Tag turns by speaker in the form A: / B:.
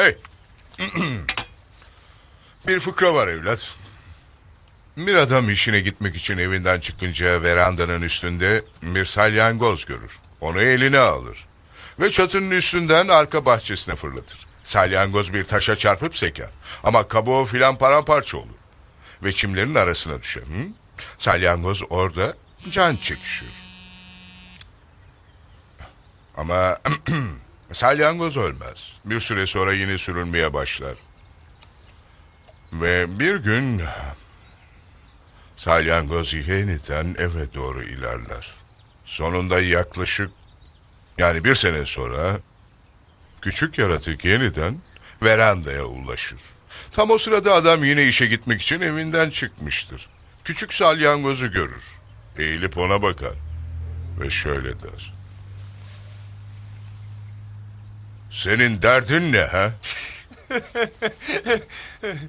A: Hey. bir fıkra var evlat. Bir adam işine gitmek için evinden çıkınca verandanın üstünde bir salyangoz görür. Onu eline alır. Ve çatının üstünden arka bahçesine fırlatır. Salyangoz bir taşa çarpıp seker. Ama kabuğu filan paramparça olur. Ve çimlerin arasına düşer. Hı? Salyangoz orada can çekişiyor. Ama salyangoz ölmez. Bir süre sonra yine sürünmeye başlar. Ve bir gün salyangoz yeniden eve doğru ilerler. Sonunda yaklaşık yani bir sene sonra küçük yaratık yeniden verandaya ulaşır. Tam o sırada adam yine işe gitmek için evinden çıkmıştır. Küçük salyangozu görür. Eğilip ona bakar ve şöyle der. Senin derdin ne ha?